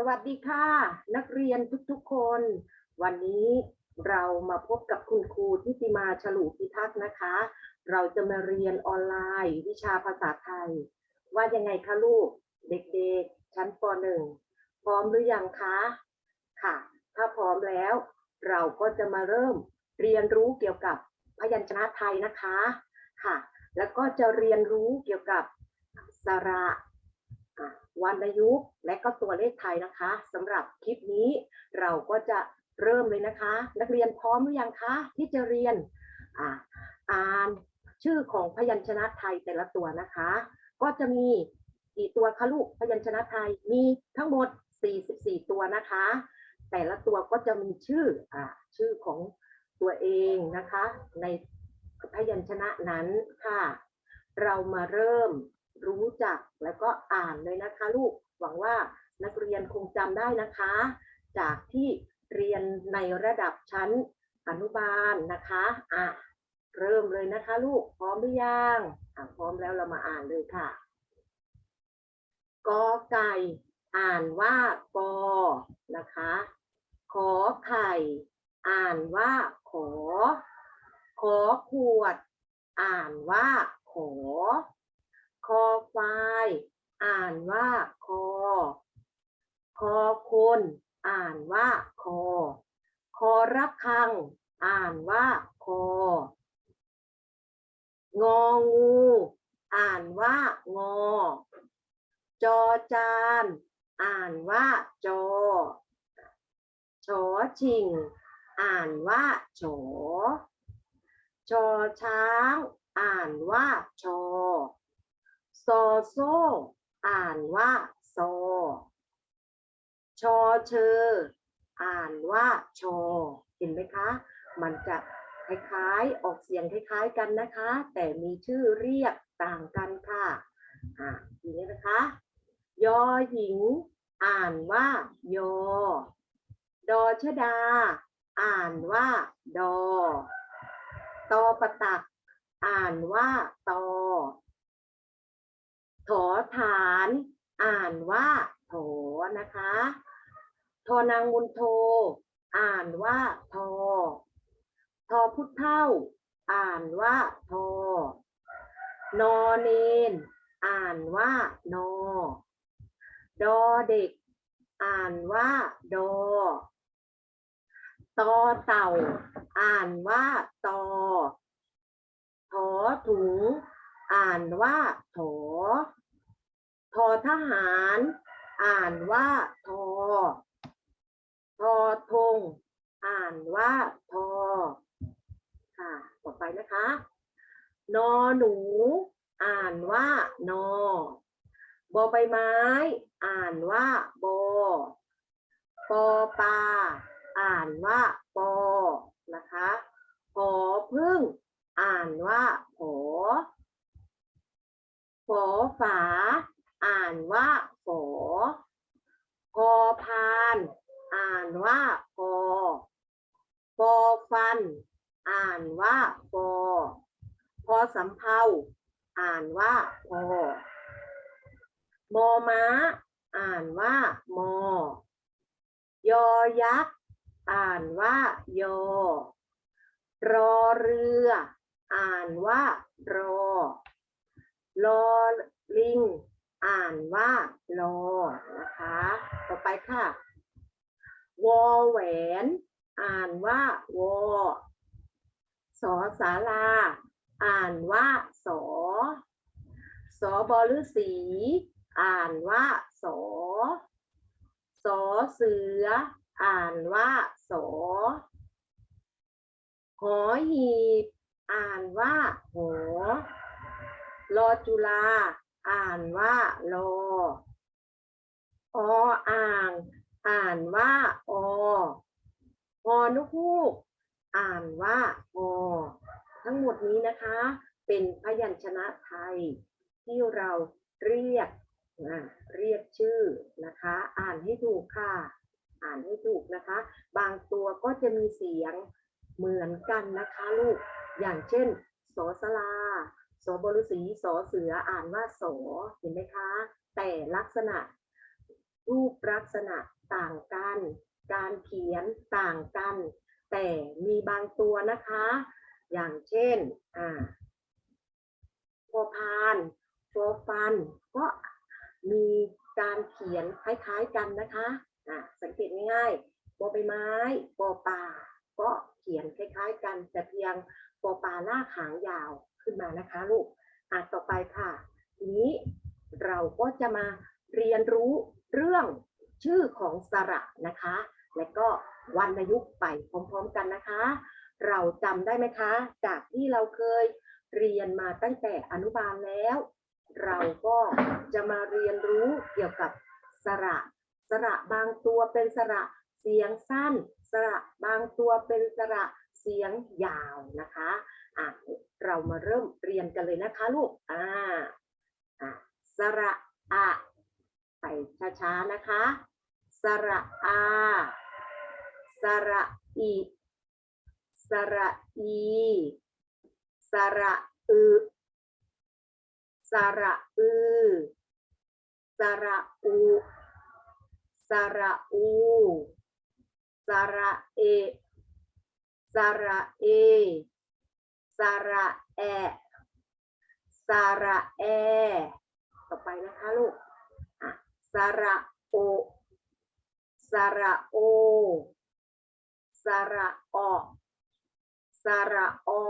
สวัสดีค่ะ นักเรียนทุกๆคน วันนี้เรามาพบกับคุณครูทิติมาฉลูพิทักษ์นะคะ เราจะมาเรียนออนไลน์ วิชาภาษาไทย ว่ายังไงคะลูกเด็กๆ ชั้นป .1 พร้อมหรือยังคะค่ะ ถ้าพร้อมแล้ว เราก็จะมาเริ่มเรียนรู้เกี่ยวกับพยัญชนะไทยนะคะค่ะ แล้วก็จะเรียนรู้เกี่ยวกับสระอะ วรรณยุและก็ตัวเลขไทยนะคะสำหรับคลิปนี้เราก็จะเริ่มเลยนะคะ นักเรียนพร้อมหรือยังคะที่จะเรียนอะอ่านชื่อของพยัญชนะไทยแต่ละตัวนะคะ ก็จะมีกี่ตัวคะลูกพยัญชนะไทยมีทั้งหมด 44 ตัวนะคะ แต่ละตัวก็จะมีชื่ออะชื่อของตัวเองนะคะ ในพยัญชนะนั้นค่ะ เรามาเริ่ม รู้จักแล้วก็อ่านเลยนะคะ ลูกหวังว่านักเรียนคงจำได้นะคะ จากที่เรียนในระดับชั้นอนุบาลนะคะอะเริ่มเลยนะคะ ลูกพร้อมหรือยังอะพร้อมแล้วเรามาอ่านเลยค่ะกอไก่ อ่านว่ากอนะคะ ขอไข่ อ่านว่าขอ ขอขวด อ่านว่าขอ คอควาย อ่านว่าคอ คอคนอ่านว่าคอ คอระฆัง อ่านว่าคอ งองู อ่านว่างอ จอจาน อ่านว่าจอ ชอชิง อ่านว่าฉอชอช้าง อ่านว่าชอ ซอโซ อ่านว่าโซ ชอเชอ อ่านว่าชอ เห็นไหมคะ มันจะคล้ายๆ ออกเสียงคล้ายๆกันนะคะ แต่มีชื่อเรียกต่างกันค่ะอ่าทีนี้นะคะ ยอหญิง อ่านว่ายอ ดอชดา อ่านว่า ดอ ตอประตัก อ่านว่าตอ ฐานอ่านว่าโถนะคะทอนางมุนโท อ่านว่าทอ ทอพุทธเท่า อ่านว่าทอนอเนน อ่านว่านอ ดอเด็ก อ่านว่าดอตอเต่า อ่านว่าตอถอถุง อ่านว่าโถ ทอทหาร อ่านว่าทอ ทอธงอ่านว่าทอ ค่ะ ต่อไปนะคะ นอหนู อ่านว่านอบอใบไม้ อ่านว่าบอปอปลาอ่านว่าปอ นะคะหอพึ่ง อ่านว่าหอฝอฝา อ่านว่าฝอพอพาน อ่านว่าพอฟอฟัน อ่านว่าฟอพอสำเภาอ่านว่าพอมอม้า อ่านว่ามอยอยักษ์ อ่านว่ายอ รอเรือ อ่านว่ารอ ลอลิง อ่านว่าลอนะคะ ต่อไปค่ะ วอแหวน อ่านว่าวอสอสาราอ่านว่าสอสอบอฤษีอ่านว่าสอสอเสือ อ่านว่าสอหอหีบ อ่านว่าหอรอจุฬา อ่านว่าโลออ่าง อ่านว่าอฮอนุฮูกอ่านว่าอทั้งหมดนี้นะคะ เป็นพยัญชนะไทย ที่เราเรียกเรียกชื่อนะคะ อ่านให้ถูกค่ะ อ่านให้ถูกนะคะ บางตัวก็จะมีเสียงเหมือนกันนะคะลูก อย่างเช่นสอสลา สบฤษีสอเสืออ่านว่าสอเห็นไหมคะ แต่ลักษณะ รูปลักษณะต่างกัน การเขียนต่างกัน แต่มีบางตัวนะคะ อย่างเช่นอ่าพอพานฟอฟัน ก็มีการเขียนคล้ายๆกันนะคะอ่าสังเกตง่ายๆปอใบไม้ปอปลาก็เขียนคล้ายๆกันแต่เพียงปอปลาลากหางยาว ขึ้นมานะคะลูกอะต่อไปค่ะ ทีนี้เราก็จะมาเรียนรู้เรื่องชื่อของสระนะคะ และก็วรรณยุกต์ไปพร้อมๆกันนะคะ เราจำได้ไหมคะ จากที่เราเคยเรียนมาตั้งแต่อนุบาลแล้ว เราก็จะมาเรียนรู้เกี่ยวกับสระ สระบางตัวเป็นสระเสียงสั้น สระบางตัวเป็นสระเสียงยาวนะคะ อะเรามาเริ่มเรียนกันเลยนะคะลูกอ่าอะสระอะไปช้าๆนะคะ สระอาสระอีสระอีสระอึสระอืสระอูสระอูสระเอสระเอ สระแอสระแอ ต่อไปนะคะลูกอะสระโอสระโอสระออสระออ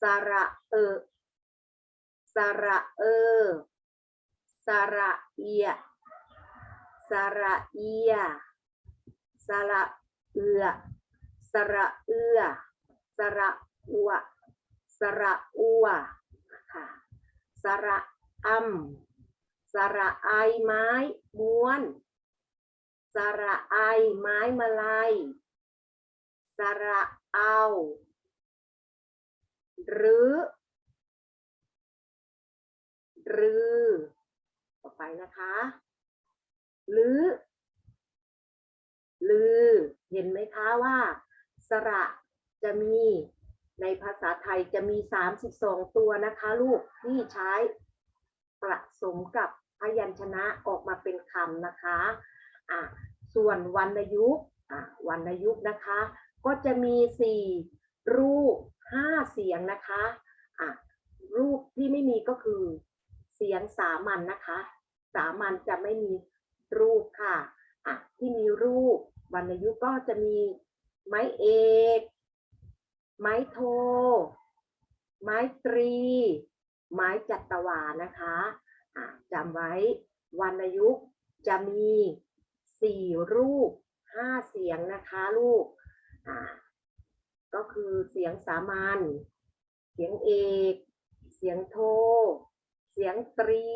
สระเอสระเอสระเอียสระเอียสระเอือสระเอือ สระอัวสระอัวค่ะสระอัมสระไอไม้ม้วน สระไอไม้มาลัยสระเอา หรือ หรือ ต่อไปนะคะ หรือลือ เห็นไหมคะว่า สระ จะมีในภาษาไทยจะมี 32 ตัวนะคะลูกที่ใช้ประสมกับพยัญชนะออกมาเป็นคำนะคะอะส่วนวรรณยุกต์อะวรรณยุกต์นะคะ ก็จะมี 4 รูป 5 เสียงนะคะอะรูปที่ไม่มีก็คือเสียงสามัญนนะคะ สามัญจะไม่มีรูปค่ะอะที่มีรูปวรรณยุกต์ก็จะมีไม้เอก ไม้โท ไม้ตรี ไม้จัตวานะคะะจำไว้วรรณยุกต์จะมีสี่รูปห้าเสียงนะคะลูกก็คือเสียงสามัญ เสียงเอก เสียงโท เสียงตรี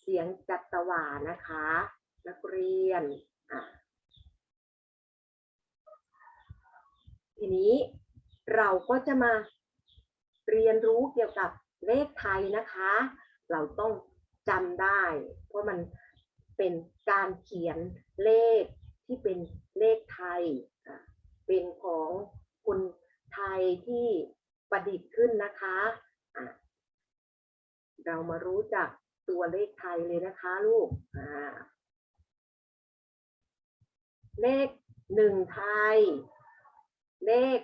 เสียงจัตวานะคะ นักเรียน ทีนี้ เราก็จะมาเรียนรู้เกี่ยวกับเลขไทยนะคะ เราต้องจำได้ เพราะมันเป็นการเขียนเลขที่เป็นเลขไทย เป็นของคนไทยที่ประดิษฐ์ขึ้นนะคะะเรามารู้จักตัวเลขไทยเลยนะคะลูก เลขหนึ่งไทย เลข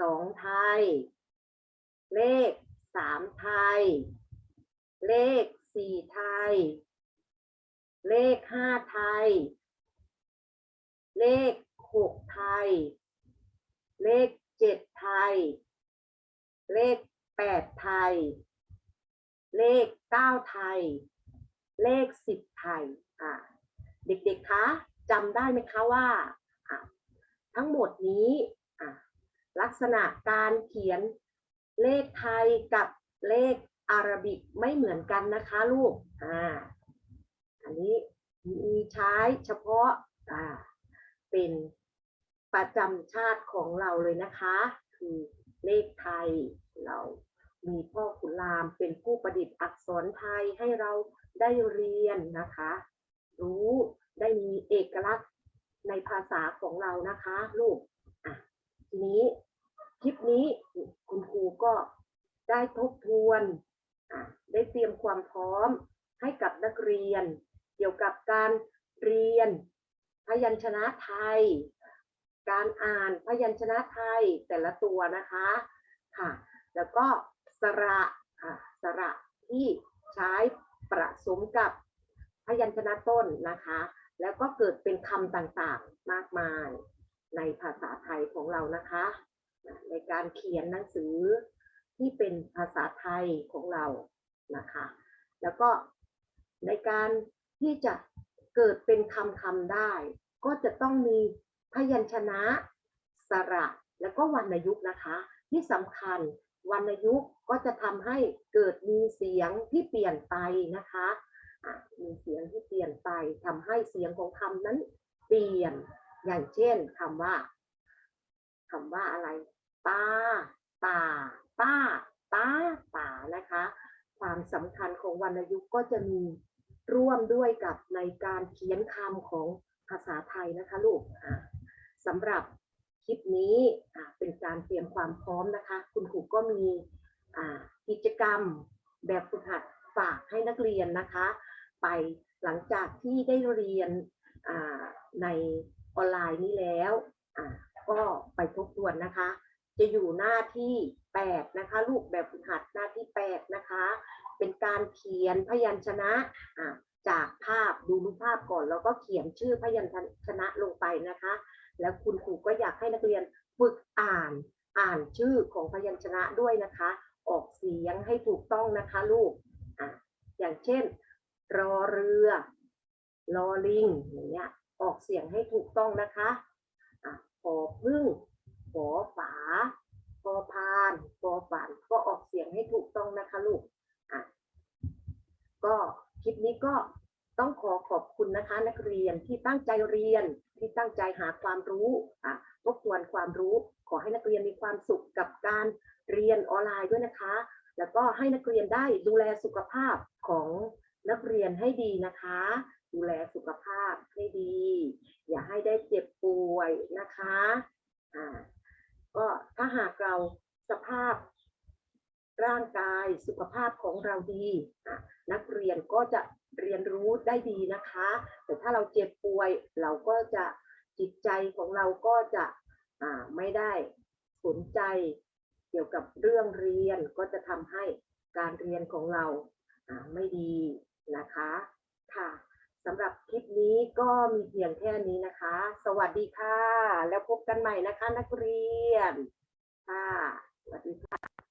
สองไทย เลขสามไทย เลขสี่ไทย เลขห้าไทย เลขหกไทย เลขเจ็ดไทย เลขแปดไทย เลขเก้าไทย เลขสิบไทย อะเด็กๆ คะจำได้ไหมคะว่า ทั้งหมดนี้ อะ ลักษณะการเขียนเลขไทยกับเลขอารบิกไม่เหมือนกันนะคะลูก อ่า อันนี้มีใช้เฉพาะ อ่า เป็นประจำชาติของเราเลยนะคะ คือเลขไทยเรามีพ่อขุนรามเป็นผู้ประดิษฐ์อักษรไทยให้เราได้เรียนนะคะ รู้ได้มีเอกลักษณ์ในภาษาของเรานะคะ ลูกอะ ทีนี้คลิปนี้คุณครูก็ได้ทบทวนได้เตรียมความพร้อมให้กับนักเรียน เกี่ยวกับการเรียน พยัญชนะไทย การอ่านพยัญชนะไทยแต่ละตัวนะคะค่ะ แล้วก็สระสระที่ใช้ประสมกับพยัญชนะต้นนะคะ แล้วก็เกิดเป็นคำต่างๆมากมาย ในภาษาไทยของเรานะคะ ในการเขียนหนังสือที่เป็นภาษาไทยของเรานะคะ แล้วก็ในการที่จะเกิดเป็นคำคำได้ ก็จะต้องมีพยัญชนะสระแล้วก็วรรณยุกต์นะคะ ที่สำคัญวรรณยุกต์ก็จะทำให้เกิดมีเสียงที่เปลี่ยนไปนะคะะมีเสียงที่เปลี่ยนไปทำให้เสียงของคำนั้นเปลี่ยน อย่างเช่นคำว่าคำว่าอะไรตาป่าป้าตาป่านะคะ ความสำคัญของวรรณยุกต์ก็จะมีร่วมด้วยกับในการเขียนคำของภาษาไทยนะคะลูกสำหรับคลิปนี้เป็นการเตรียมความพร้อมนะคะ คุณครูก็มีกิจกรรมแบบฝึกหัดฝากให้นักเรียนนะคะ ไปหลังจากที่ได้เรียนใน ออนไลน์นี้แล้วอะก็ไปทบทวนนะคะ จะอยู่หน้าที่ 8 นะคะลูกแบบฝึกหัดหน้าที่ 8 นะคะ เป็นการเขียนพยัญชนะอะจากภาพดูรูปภาพก่อน แล้วก็เขียนชื่อพยัญชนะลงไปนะคะ แล้วคุณครูก็อยากให้นักเรียนฝึกอ่านอ่านชื่อของพยัญชนะด้วยนะคะ ออกเสียงให้ถูกต้องนะคะลูกอะอย่างเช่น รอเรือ รอลิงอย่างเงี้ย ออกเสียงให้ถูกต้องนะคะอะพอพึ่งฝอฝาพอพานพอฝันก็ออกเสียงให้ถูกต้องนะคะลูกอะก็คลิปนี้ก็ต้องขอขอบคุณนะคะ นักเรียนที่ตั้งใจเรียนที่ตั้งใจหาความรู้อะทบทวนความรู้ ขอให้นักเรียนมีความสุขกับการเรียนออนไลน์ด้วยนะคะ แล้วก็ให้นักเรียนได้ดูแลสุขภาพของนักเรียนให้ดีนะคะ ดูแลสุขภาพให้ดี อย่าให้ได้เจ็บป่วยนะคะอ่าก็ถ้าหากเราสภาพร่างกายสุขภาพของเราดีนักเรียนก็จะเรียนรู้ได้ดีนะคะ แต่ถ้าเราเจ็บป่วยเราก็จะจิตใจของเราก็จะอ่าไม่ได้สนใจเกี่ยวกับเรื่องเรียนก็จะทำให้การเรียนของเราอ่าไม่ดีนะคะค่ะ สำหรับคลิปนี้ก็มีเพียงแค่นี้นะคะ สวัสดีค่ะ แล้วพบกันใหม่นะคะนักเรียน ค่ะ สวัสดีค่ะ